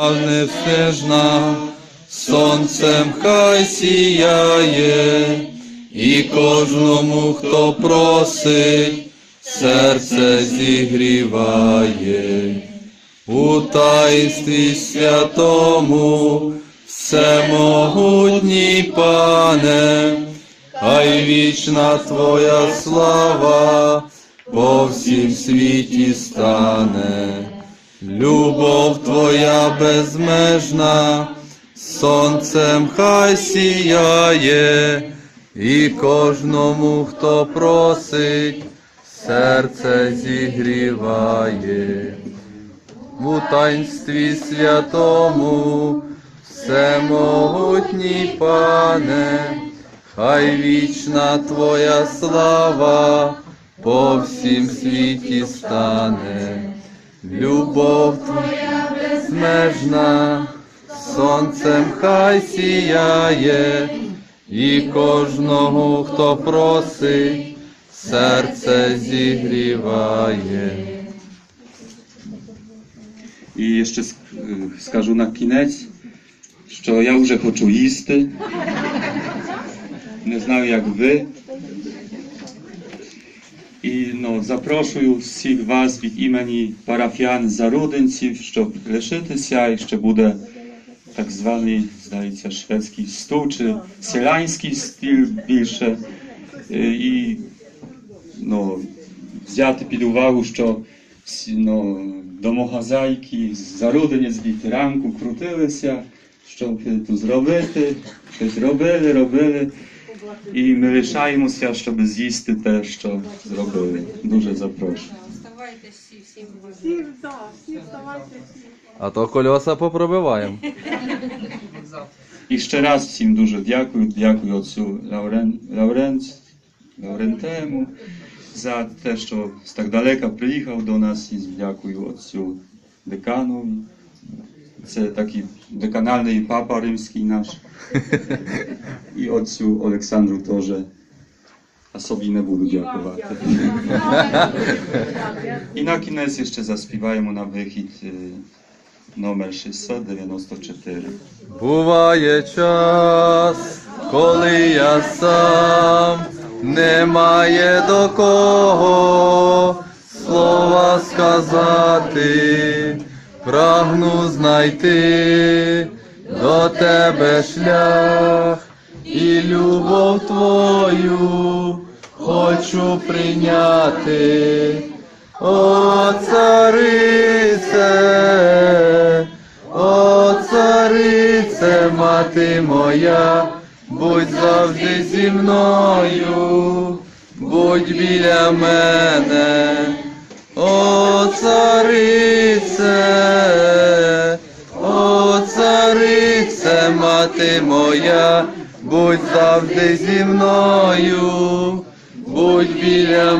Невстежна, сонцем хай сіяє, і кожному, хто просить, серце зігріває. У таїнстві святому, всемогутній пане, хай вічна твоя слава по всім світі стане. Любов твоя безмежна, сонцем хай сіяє, і кожному, хто просить, серце зігріває. У таїнстві святому, всемогутній пане, хай вічна твоя слава по всім світі стане. Любов твоя безмежна, сонцем хай сіяє, і кожного, хто просить, серце зігріває. І ще скажу на кінець, що я вже хочу їсти. Не знаю, як ви. І ну, запрошую всіх вас від імені парафіян зародинців, щоб лишитися і ще буде так званий, здається, шведський стол чи селянський стиль більше. Е, І ну, взяти під увагу, що ну, домогазайки, зародинець від ранку крутилися, щоб тут зробити, щось робили, робили. І ми лишаємося, щоб з'їсти те, що зробили. Дуже запрошую. Вставайте всі, всім Всі, да, всі вставайте, всі. А то кольоса попробиваємо. І ще раз всім дуже дякую. Дякую отцю Лаурен, Лауренц, Лаурентему за те, що з так далека приїхав до нас. І дякую отцю деканові. Це такий деканальний папа римський наш. І отцю Олександру теж. А собі не буду дякувати. І на кінець ще заспіваємо на вихід е, номер 694. Буває час, коли я сам немає до кого слова сказати, прагну знайти до тебе шлях і любов твою хочу прийняти. О, царице, о, царице, мати моя, будь завжди зі мною, будь біля мене, о, царице, о, царице, мати моя, будь завжди зі мною, будь біля.